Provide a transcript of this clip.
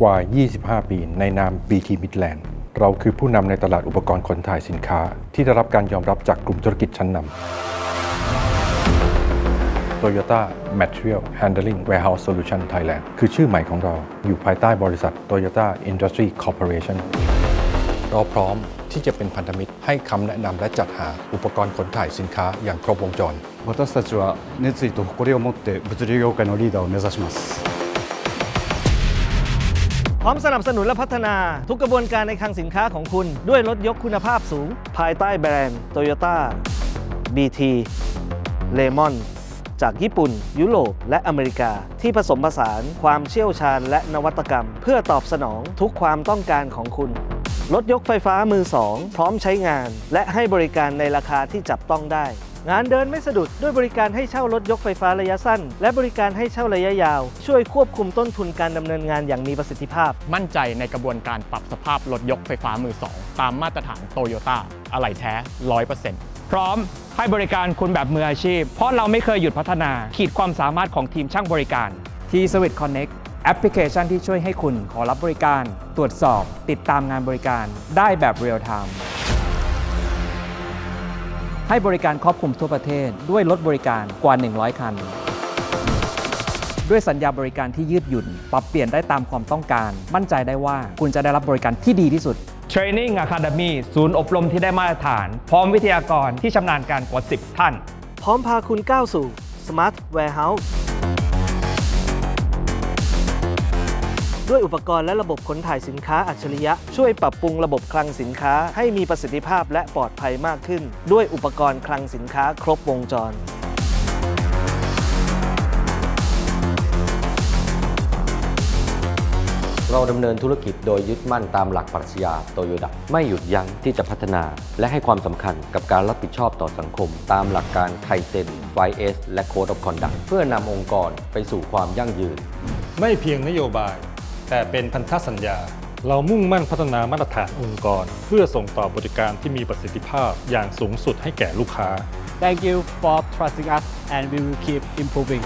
กว่า 25 ปีในนาม BT Midland เราคือผู้นำในตลาดอุปกรณ์ขนถ่ายสินค้า ที่ได้รับการยอมรับจากกลุ่มธุรกิจชั้นนำ Toyota Material Handling Warehouse Solution Thailand คือชื่อใหม่ของเรา อยู่ภายใต้บริษัท Toyota Industry Corporation เราพร้อมที่จะเป็นพันธมิตรให้คำแนะนำและจัดหาอุปกรณ์ขนถ่ายสินค้าอย่างครบวงจร 私たちは熱意と誇りを持って物流業界のリーダーを目指します พ ร้อมสนับสนุนและพัฒนาทุกกระบวนการในคลังสินค้าของคุณ ด้วยรถยกคุณภาพสูง ภายใต้แบรนด์ Toyota BT Lemon จากญี่ปุ่น ยุโรปและอเมริกา ที่ผสมผสานความเชี่ยวชาญและนวัตกรรม เพื่อตอบสนองทุกความต้องการของคุณรถยกไฟฟ้ามือสองพร้อมใช้งาน และให้บริการในราคาที่จับต้องได้ งานเดินไม่สะดุดด้วยบริการให้เช่ารถยกไฟฟ้าระยะสั้น และบริการให้เช่าระยะยาว ช่วยควบคุมต้นทุนการดำเนินงานอย่างมีประสิทธิภาพ มั่นใจในกระบวนการปรับสภาพรถยกไฟฟ้ามือ2ตามมาตรฐานโตโยต้าอะไหล่แท้ 100%พร้อมให้บริการคุณแบบมืออาชีพ เพราะเราไม่เคยหยุดพัฒนา ขีดความสามารถของทีมช่างบริการ T Service Connect แอปพลิเคชันที่ช่วยให้คุณขอรับบริการ ตรวจสอบ ติดตามงานบริการ ได้แบบเรียลไทม์ ให้บริการครอบคลุมทั่วประเทศ ด้วยรถบริการกว่า 100 คัน ด้วยสัญญาบริการที่ยืดหยุ่น ปรับเปลี่ยนได้ตามความต้องการ มั่นใจได้ว่าคุณจะได้รับบริการที่ดีที่สุด Training Academy ศูนย์อบรมที่ได้มาตรฐาน พร้อมวิทยากรที่ชำนาญการกว่า 10 ท่าน พร้อมพาคุณก้าวสู่ Smart Warehouse ด้วยอุปกรณ์และระบบขนถ่ายสินค้าอัจฉริยะ ช่วยปรับปรุงระบบคลังสินค้าให้มีประสิทธิภาพและปลอดภัยมากขึ้น ด้วยอุปกรณ์คลังสินค้าครบวงจรเราดำเนินธุรกิจโดยยึดมั่นตามหลักปรัชญาโตโยดะไม่หยุดยั้งที่จะพัฒนา และให้ความสำคัญกับการรับผิดชอบต่อสังคม ตามหลักการไคเซน 5S และ Code of Conduct เพื่อนำองค์กรไปสู่ความยั่งยืน ไม่เพียงนโยบาย แต่เป็นพันธสัญญา เรามุ่งมั่นพัฒนามาตรฐานองค์กร เพื่อส่งต่อบริการที่มีประสิทธิภาพอย่างสูงสุดให้แก่ลูกค้า Thank you for trusting us and we will keep improving.